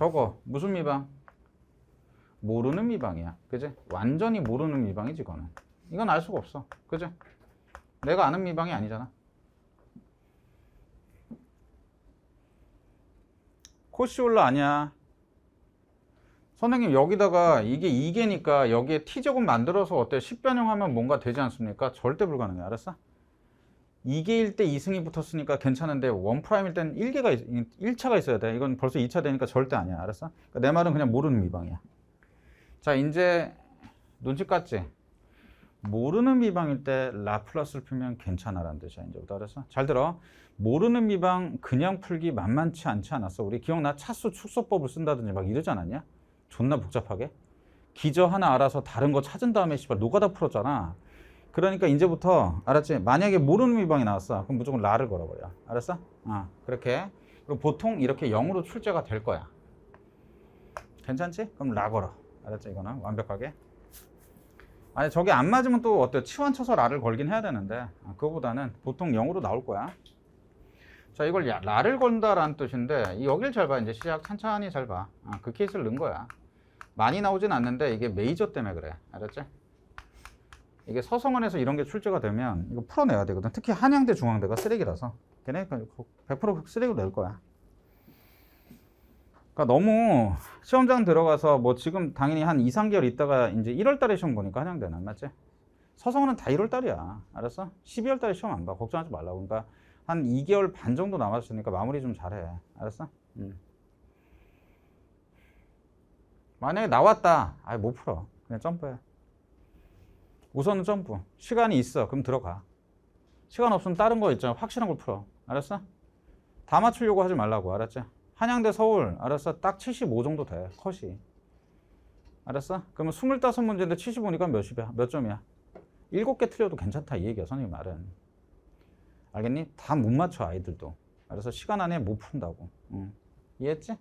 저거 무슨 미방? 모르는 미방이야. 그지? 완전히 모르는 미방이지, 이거는. 이건 알 수가 없어. 그지? 내가 아는 미방이 아니잖아. 코시올라 아니야. 선생님 여기다가 이게 2개니까 여기에 t제곱 만들어서 어때? 10변형하면 뭔가 되지 않습니까? 절대 불가능해. 알았어? 2개일 때 2승이 붙었으니까 괜찮은데 1'일 땐 1개가 1차가 있어야 돼. 이건 벌써 2차 되니까 절대 아니야. 알았어? 그러니까 내 말은 그냥 모르는 미방이야. 자, 이제 눈치 깠지? 모르는 미방일 때 라플라스를 풀면 괜찮아라는 뜻이야. 이제부터 알았어? 잘 들어. 모르는 미방 그냥 풀기 만만치 않지 않았어. 우리 기억나? 차수 축소법을 쓴다든지 막 이러지 않았냐? 존나 복잡하게. 기저 하나 알아서 다른 거 찾은 다음에 씨발 노가다 풀었잖아. 그러니까 이제부터 알았지? 만약에 모르는 미방이 나왔어. 그럼 무조건 라를 걸어버려. 알았어? 아 그렇게. 그리고 보통 이렇게 0으로 출제가 될 거야. 괜찮지? 그럼 라 걸어. 알았지? 이거는 완벽하게. 아니 저게 안 맞으면 또 어때? 치환 쳐서 라를 걸긴 해야 되는데 아, 그거보다는 보통 0으로 나올 거야. 자 이걸 야- 라를 건다라는 뜻인데 이 여길 잘 봐. 이제 시작 천천히 잘 봐. 아, 그 케이스를 넣은 거야. 많이 나오진 않는데 이게 메이저 때문에 그래. 알았지? 이게 서성원에서 이런 게 출제가 되면 이거 풀어내야 되거든. 특히 한양대 중앙대가 쓰레기라서 걔네 100% 쓰레기로 낼 거야. 그러니까 너무 시험장 들어가서 뭐 지금 당연히 한 2, 3개월 있다가 이제 1월 달에 시험 보니까 한양대는 맞지? 서성원은 다 1월 달이야. 알았어? 12월 달에 시험 안 봐. 걱정하지 말라고. 그러니까 한 2개월 반 정도 남았으니까 마무리 좀 잘해. 알았어? 음. 만약에 나왔다. 아예 못 풀어. 그냥 점프해. 우선은 점프. 시간이 있어. 그럼 들어가. 시간 없으면 다른 거 있잖아. 확실한 걸 풀어. 알았어? 다 맞추려고 하지 말라고. 알았지? 한양대 서울. 알았어? 딱 75 정도 돼. 컷이. 알았어? 그러면 25문제인데 75니까 몇이야? 몇 점이야? 7개 틀려도 괜찮다. 이 얘기야. 선생님 말은. 알겠니? 다 못 맞춰. 아이들도. 알았어? 시간 안에 못 푼다고. 응. 이해했지?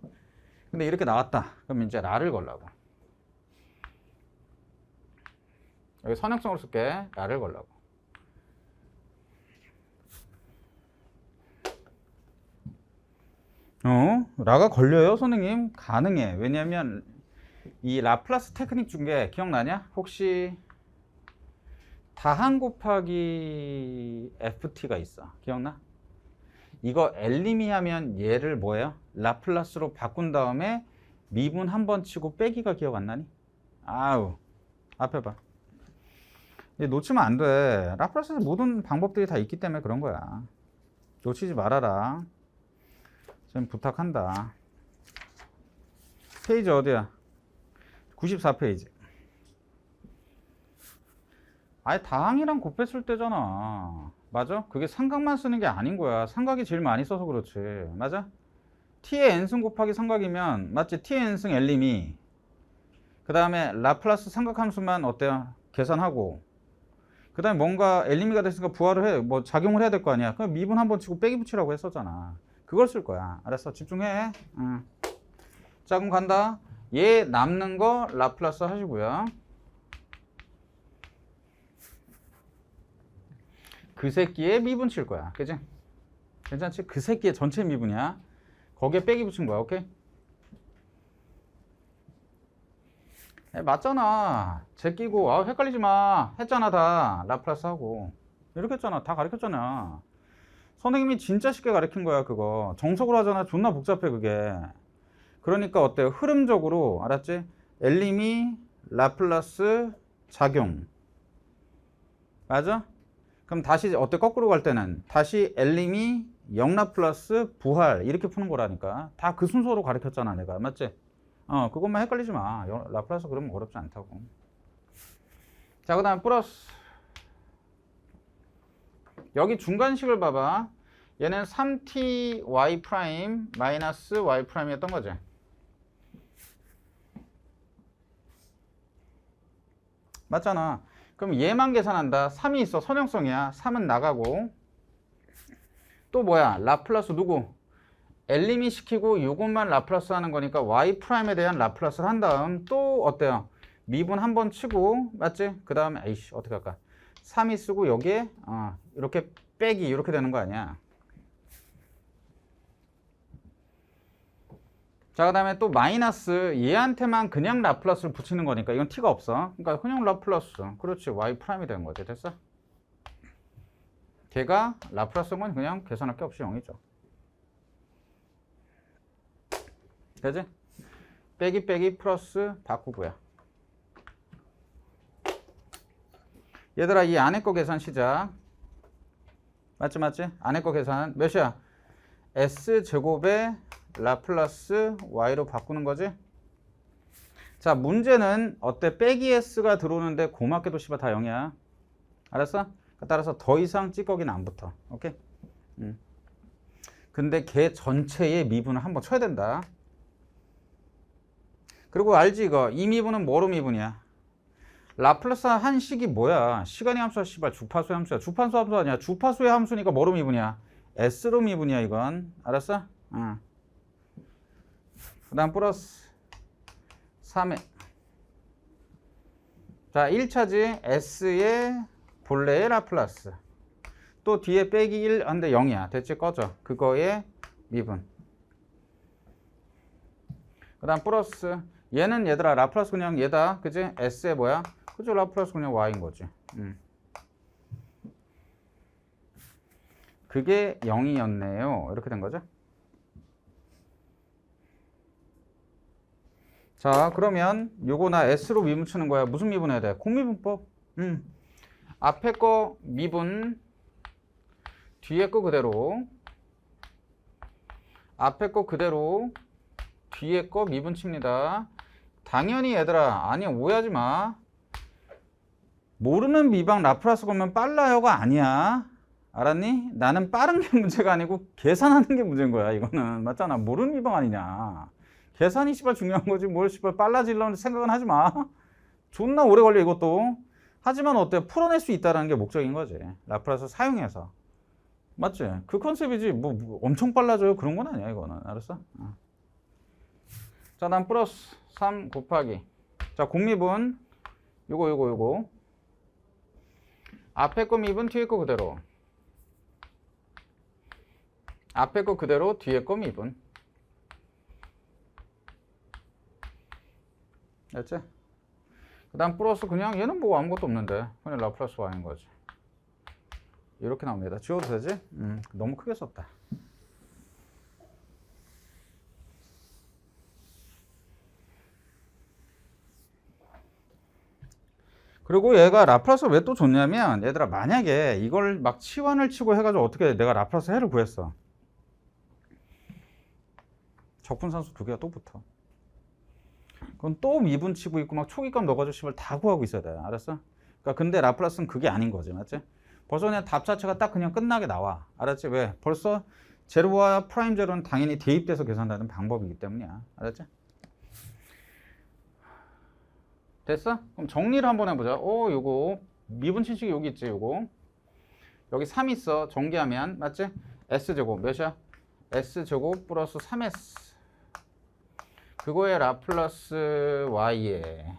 근데 이렇게 나왔다. 그럼 이제 라를 걸라고. 여기 선행성으로 쓸게. 라를 걸라고. 어? 라가 걸려요, 선생님? 가능해. 왜냐면 이 라플라스 테크닉 중에 기억나냐? 혹시 다한 곱하기 ft가 있어. 기억나? 이거 엘리미 하면 얘를 뭐예요? 라플라스로 바꾼 다음에 미분 한 번 치고 빼기가 기억 안 나니? 아우 앞에 봐. 얘 놓치면 안 돼. 라플라스에 모든 방법들이 다 있기 때문에 그런 거야. 놓치지 말아라. 좀 부탁한다. 페이지 어디야? 94페이지. 아예 다항이랑 곱했을 때잖아. 맞아? 그게 삼각만 쓰는 게 아닌 거야. 삼각이 제일 많이 써서 그렇지. 맞아? t의 n승 곱하기 삼각이면 맞지? t의 n승 엘림이 그 다음에 라플라스 삼각함수만 어때요? 계산하고 그 다음에 뭔가 엘리미가 됐으니까 부하를 해. 뭐 작용을 해야 될 거 아니야. 그럼 미분 한 번 치고 빼기 붙이라고 했었잖아. 그걸 쓸 거야. 알았어? 집중해. 응. 자 그럼 간다. 얘 남는 거 라플라스 하시고요. 그 새끼의 미분 칠 거야. 그지? 괜찮지? 그 새끼의 전체 미분이야. 거기에 빼기 붙인 거야. 오케이? 에, 맞잖아. 제끼고 아 헷갈리지 마. 했잖아 다. 라플라스 하고. 이렇게 했잖아. 다 가르쳤잖아. 선생님이 진짜 쉽게 가르친 거야 그거. 정석으로 하잖아. 존나 복잡해 그게. 그러니까 어때요? 흐름적으로 알았지? 엘리미 라플라스 작용. 맞아? 그럼 다시 어때 거꾸로 갈 때는 다시 엘림이 0라 플러스 부활 이렇게 푸는 거라니까 다 그 순서로 가르쳤잖아 내가 맞지? 어 그것만 헷갈리지 마 영- 라플라스 그러면 어렵지 않다고 자 그 다음 플러스 여기 중간식을 봐봐 얘는 3t y 프라임 마이너스 y 프라임이었던 거지 맞잖아 그럼 얘만 계산한다. 3이 있어. 선형성이야. 3은 나가고. 또 뭐야? 라플라스 누구? 엘리미 시키고 요것만 라플라스 하는 거니까 y 프라임에 대한 라플라스를 한 다음 또 어때요? 미분 한 번 치고 맞지? 그 다음에 에이씨 어떻게 할까? 3이 쓰고 여기에 어, 이렇게 빼기 이렇게 되는 거 아니야? 자, 그 다음에 또 마이너스 얘한테만 그냥 라플러스를 붙이는 거니까 이건 t가 없어. 그러니까 그냥 라플러스. 그렇지. y 프라임이 된 거지. 됐어? 걔가 라플러스인 건 그냥 계산할 게 없이 0이죠. 되지? 빼기 빼기 플러스 바꾸고요. 얘들아 이 안에 거 계산 시작. 맞지 맞지? 안에 거 계산 몇이야? s 제곱에 라플러스 y로 바꾸는 거지? 자 문제는 어때? 빼기 s가 들어오는데 고맙게도 씨발 다 0이야. 알았어? 따라서 더 이상 찌꺼기는 안 붙어. 오케이? 음. 근데 걔 전체의 미분을 한번 쳐야 된다. 그리고 알지 이거 이 미분은 뭐로 미분이야? 라플러스 한 식이 뭐야? 시간의 함수야 씨발 주파수의 함수야. 주파수 함수 아니야. 주파수의 함수니까 뭐로 미분이야? S로 미분이야 이건. 알았어? 응. 그 다음 플러스 3에 자 1차지 S의 본래의 라플러스 또 뒤에 빼기 1 한데 0이야. 됐지? 꺼져. 그거의 미분 그 다음 플러스 얘는 얘들아 라플러스 그냥 얘다 그지? S의 뭐야? 그죠? 라플러스 그냥 Y인 거지 음. 그게 0이었네요 이렇게 된 거죠 자 그러면 요거 나 S로 미분 치는 거야 무슨 미분 해야 돼? 공미분법 음. 앞에 거 미분 뒤에 거 그대로 앞에 거 그대로 뒤에 거 미분 칩니다. 당연히 얘들아 아니 오해하지 마. 모르는 미방 라플라스 걸면 빨라요가 아니야. 알았니? 나는 빠른 게 문제가 아니고 계산하는 게 문제인 거야. 이거는 맞잖아. 모르는 미방 아니냐. 계산이 씨발 중요한 거지. 뭘 씨발 빨라지려는 생각은 하지 마. 존나 오래 걸려 이것도. 하지만 어때? 풀어낼 수 있다는 게 목적인 거지. 라플라스 사용해서. 맞지? 그 컨셉이지. 뭐, 뭐 엄청 빨라져요. 그런 건 아니야. 이거는. 알았어? 어. 자, 다음 플러스 3 곱하기. 자, 공미분. 요거, 요거, 요거. 앞에 거 미분, 뒤에 거 그대로. 앞에 거 그대로, 뒤에 거 미분. 됐지? 그 다음 플러스 그냥 얘는 뭐 아무것도 없는데. 그냥 라플러스 Y인 거지. 이렇게 나옵니다. 지워도 되지? 음, 너무 크게 썼다. 그리고 얘가 라플러스 왜또 줬냐면 얘들아 만약에 이걸 막 치환을 치고 해가지고 어떻게 내가 라플러스 해를 구했어 적분산수 두 개가 또 붙어 그건 또 미분 치고 있고 막 초기값 넣어가지고 씨발 다 구하고 있어야 돼 알았어? 그러니까 근데 라플러스는 그게 아닌 거지 맞지? 벌써 그냥 답 자체가 딱 그냥 끝나게 나와 알았지? 왜? 벌써 제로와 프라임 제로는 당연히 대입돼서 계산하는 방법이기 때문이야 알았지? 됐어? 그럼 정리를 한번 해보자. 오, 요거 미분 친식이 여기 있지, 요거. 여기 3 있어. 전개하면 맞지? s 제곱 몇이야? s 제곱 플러스 3s. 그거의 라 플러스 y의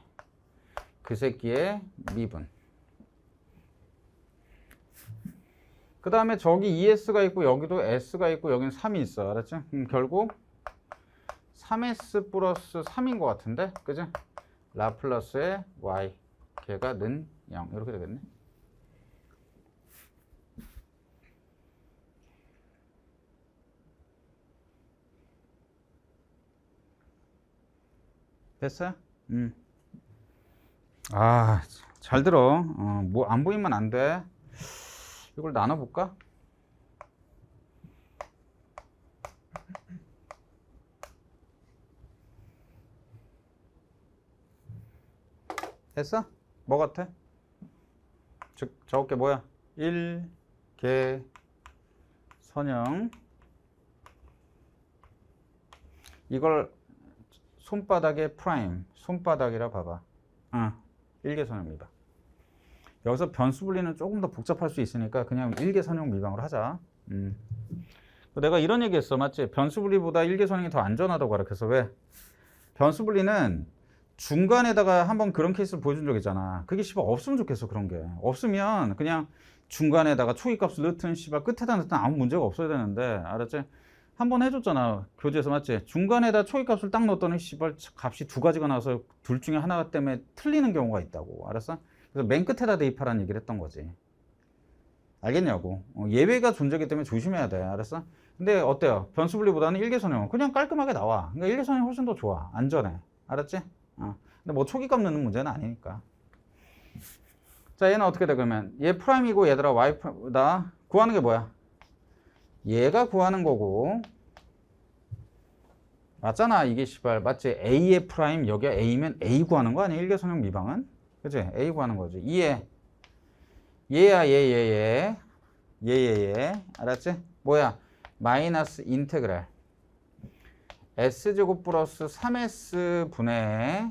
그 새끼의 미분. 그 다음에 저기 2s가 있고 여기도 s가 있고 여기는 3이 있어. 알았지? 결국 3s 플러스 3인 것 같은데? 그지? 라플러스의 y 걔가 는 0 이렇게 되겠네 됐어요? 음. 아, 잘 들어. 어, 뭐안 보이면 안 돼. 이걸 나눠 볼까? 됐어? 뭐 같아? 즉 적게 뭐야? 1, 개, 선형 이걸 손바닥에 프라임 손바닥이라 봐봐 어, 1개 선형 미방 여기서 변수 분리는 조금 더 복잡할 수 있으니까 그냥 1개 선형 미방으로 하자 음. 내가 이런 얘기 했어 맞지? 변수 분리보다 1개 선형이 더 안전하다고 가르쳐서 왜? 변수 분리는 중간에다가 한번 그런 케이스를 보여준 적 있잖아. 그게 씨발 없으면 좋겠어 그런 게. 없으면 그냥 중간에다가 초기값을 넣든 씨발 끝에다 넣든 아무 문제가 없어야 되는데 알았지? 한번 해줬잖아 교재에서 맞지? 중간에다 초기값을 딱 넣었더니 씨발 값이 두 가지가 나와서 둘 중에 하나 때문에 틀리는 경우가 있다고 알았어? 그래서 맨 끝에다 대입하라는 얘기를 했던 거지 알겠냐고 어, 예외가 존재하기 때문에 조심해야 돼 알았어? 근데 어때요? 변수 분리보다는 일개선형 그냥 깔끔하게 나와 그러니까 일개선형이 훨씬 더 좋아 안전해 알았지? 어. 근데 뭐 초기값 넣는 문제는 아니니까. 자 얘는 어떻게 돼 그러면? 얘 프라임이고 얘들아 y 나 구하는 게 뭐야? 얘가 구하는 거고. 맞잖아 이게 씨발. 맞지? A의 프라임 여기가 a면 a 구하는 거 아니야? 일개선형 미방은? 그치? A 구하는 거지. 이에 얘야 얘 얘 얘. 얘 얘 얘. 알았지? 뭐야? 마이너스 인테그랄 s제곱 플러스 3s 분의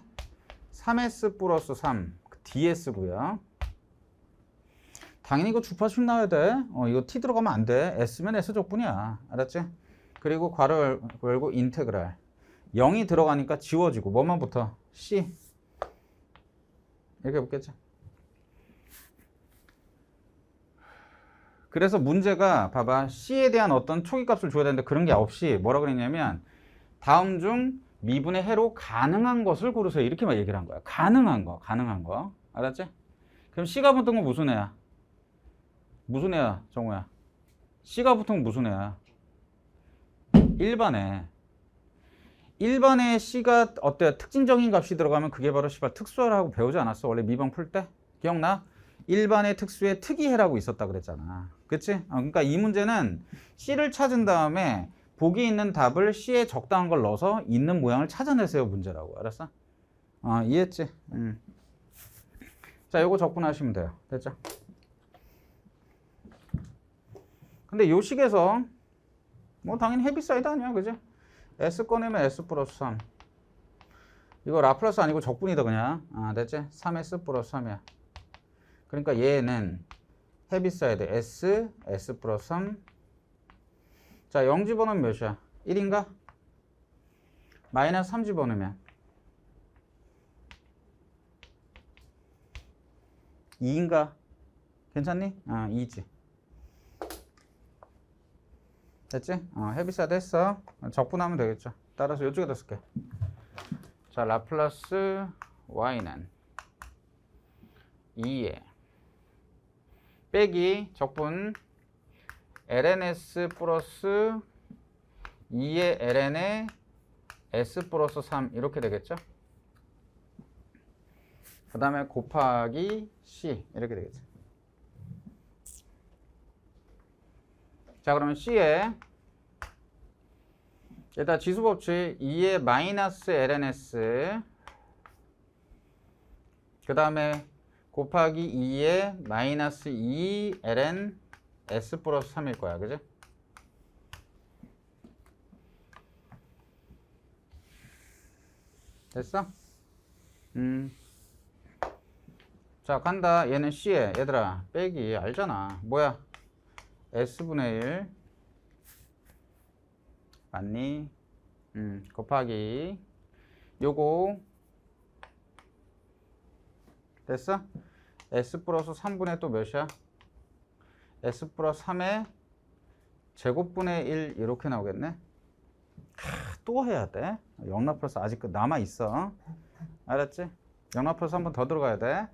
3s 플러스 3 ds고요 당연히 이거 주파식 나와야 돼. 어, 이거 t 들어가면 안 돼. s면 s족분이야. 알았지? 그리고 괄호 열고 인테그랄. 0이 들어가니까 지워지고 뭐만 붙어? c. 이렇게 붙겠지? 그래서 문제가 봐봐. c에 대한 어떤 초기값을 줘야 되는데 그런 게 없이 뭐라 그랬냐면 다음 중 미분의 해로 가능한 것을 고르세요. 이렇게만 얘기를 한 거야. 가능한 거, 가능한 거. 알았지? 그럼 c가 붙은 건 무슨 애야? 무슨 애야, 정우야? C가 붙으면 무슨 애야? 일반에. 일반에 C가 어때? 특징적인 값이 들어가면 그게 바로 씨발 특수화라고 배우지 않았어? 원래 미방 풀 때? 기억나? 일반의 특수에 특이해라고 있었다 그랬잖아. 그치? 어, 그러니까 이 문제는 C를 찾은 다음에 보기 있는 답을 C에 적당한 걸 넣어서 있는 모양을 찾아내세요 문제라고. 알았어? 어, 이해했지? 음. 자, 요거 적분하시면 돼요. 됐죠? 근데 요 식에서 뭐 당연히 헤비사이드 아니야 그지? S 꺼내면 S 플러스 3 이거 라플러스 아니고 적분이다 그냥 아 됐지? 3S 플러스 3이야 그러니까 얘는 헤비사이드 S, S 플러스 3 자, 0 집어넣으면 몇이야? 1인가? 마이너스 3 집어넣으면 2인가? 괜찮니? 아, 2지 됐지? 어, 헤비사드 했어. 적분하면 되겠죠. 따라서 이쪽에다 쓸게. 자, 라플라스 y는 2에 빼기 적분 lns 플러스 2의 ln에 s 플러스 3 이렇게 되겠죠? 그 다음에 곱하기 c 이렇게 되겠죠. 자 그러면 C에 일단 지수법칙 2의 마이너스 lns 그 다음에 곱하기 2의 마이너스 2 ln s 플러스 3일 거야 그지? 됐어? 음. 자 간다 얘는 C에 얘들아 빼기 알잖아 뭐야 S분의 1 맞니? 음, 곱하기 요거 됐어? S 플러스 3분의 또 몇이야? S 플러스 3의 제곱분의 1 이렇게 나오겠네? 하, 또 해야 돼? 영락 플러스 아직 남아있어 알았지? 영락 플러스 한 번 더 들어가야 돼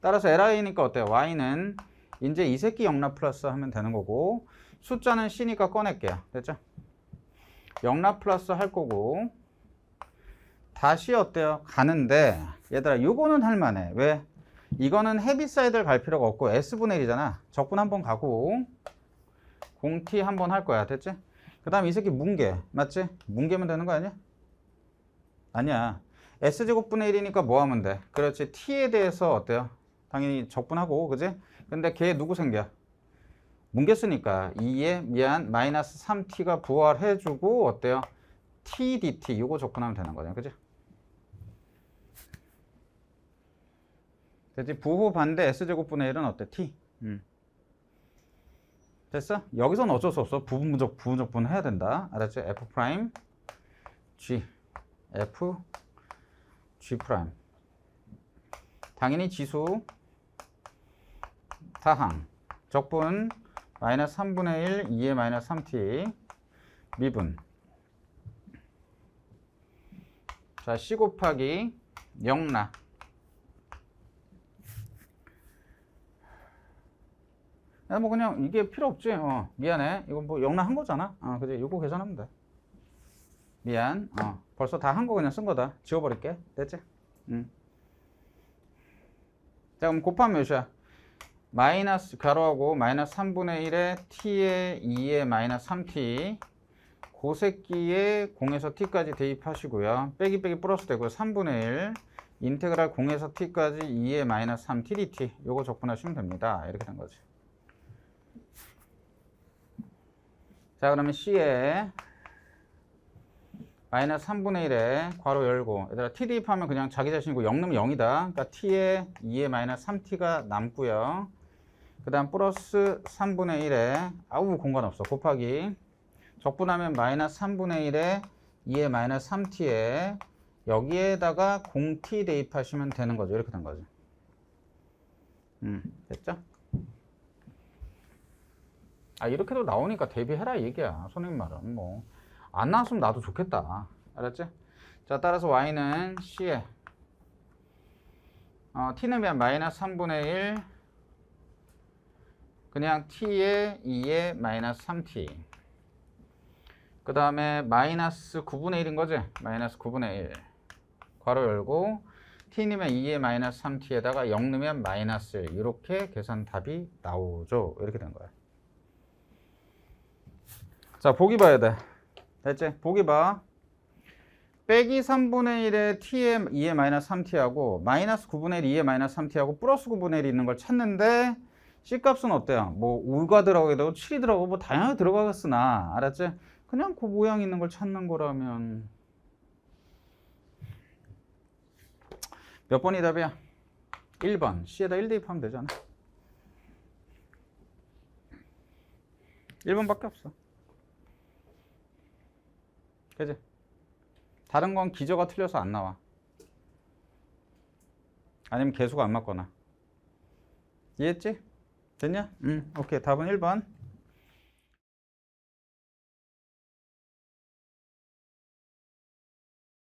따라서 LI니까 어때? Y는 이제 이 새끼 영락 플러스 하면 되는 거고 숫자는 C니까 꺼낼게요. 됐죠? 영락 플러스 할 거고 다시 어때요? 가는데 얘들아 요거는 할만해. 왜? 이거는 헤비사이드를 갈 필요가 없고 S분의 1이잖아. 적분 한 번 가고 공T 한번 할 거야. 됐지? 그 다음 이 새끼 뭉개. 맞지? 뭉개면 되는 거 아니야? 아니야. S제곱분의 1이니까 뭐 하면 돼? 그렇지. T에 대해서 어때요? 당연히 적분하고 그지? 근데 걔 누구 생겨? 뭉갰으니까 2에 미안 마이너스 3t가 부활해주고 어때요? t dt 요거 접근하면 되는 거죠. 그죠? 됐지? 부호 반대 s제곱분의 1은 어때? t. 음. 됐어? 여기서는 어쩔 수 없어. 부분적 부분적분 해야 된다. 알았지? f 프라임 g f g 프라임 당연히 지수 사항 적분 마이너스 3분의 1 2의 마이너스 3t 미분. 자, C 곱하기 0나. 야, 뭐 그냥 이게 필요 없지. 어, 미안해. 이건 뭐 영나 한 거잖아. 어, 그지? 이거 계산하면 돼. 미안. 어, 벌써 다 한 거 그냥 쓴 거다. 지워버릴게. 됐지? 음. 자, 그럼 곱하면 몇이야? 마이너스 가로하고 마이너스 3분의 1에 t에 2에 마이너스 3t 그 새끼에 0에서 t까지 대입하시고요. 빼기 빼기 플러스 되고요. 3분의 1 인테그랄 0에서 t까지 2에 마이너스 3 t dt 요거 적분하시면 됩니다. 이렇게 된 거지. 자 그러면 C에 마이너스 3분의 1에 괄호 열고 얘들아 t 대입하면 그냥 자기 자신이고 0 넣으면 0이다. 그러니까 t에 2에 마이너스 3t가 남고요. 그 다음 플러스 3분의 1에 아우 공간 없어. 곱하기. 적분하면 마이너스 3분의 1에 2에 마이너스 3t에 여기에다가 0t 대입하시면 되는 거죠. 이렇게 된 거죠 음 됐죠? 아 이렇게도 나오니까 대비해라 얘기야. 선생님 말은 뭐. 안 나왔으면 나도 좋겠다. 알았지? 자 따라서 y는 c에. 어, t는 그냥 마이너스 3분의 1 그냥 t에 2에 마이너스 3t 그 다음에 마이너스 9분의 1인 거지? 마이너스 9분의 1 괄호 열고 t 넣으면 2에 마이너스 3t에다가 0 넣으면 마이너스 1 이렇게 계산 답이 나오죠. 이렇게 된 거야 자, 보기 봐야 돼. 됐지? 보기 봐. 빼기 3분의 1에 t에 2에 마이너스 3t하고 마이너스 9분의 1 2에 마이너스 3t하고 플러스 9분의 1이 있는 걸 찾는데 C값은 어때요? 뭐 5가 들어가게 되고 7이 들어가고 뭐 다양하게 들어가겠으나 알았지? 그냥 그 모양 있는 걸 찾는 거라면 몇 번이 답이야? 1번 C에다 1 대입하면 되잖아 1번밖에 없어 그지? 다른 건 기저가 틀려서 안 나와. 아니면 개수가 안 맞거나. 이해했지? 됐냐? 응. 오케이. 답은 1번.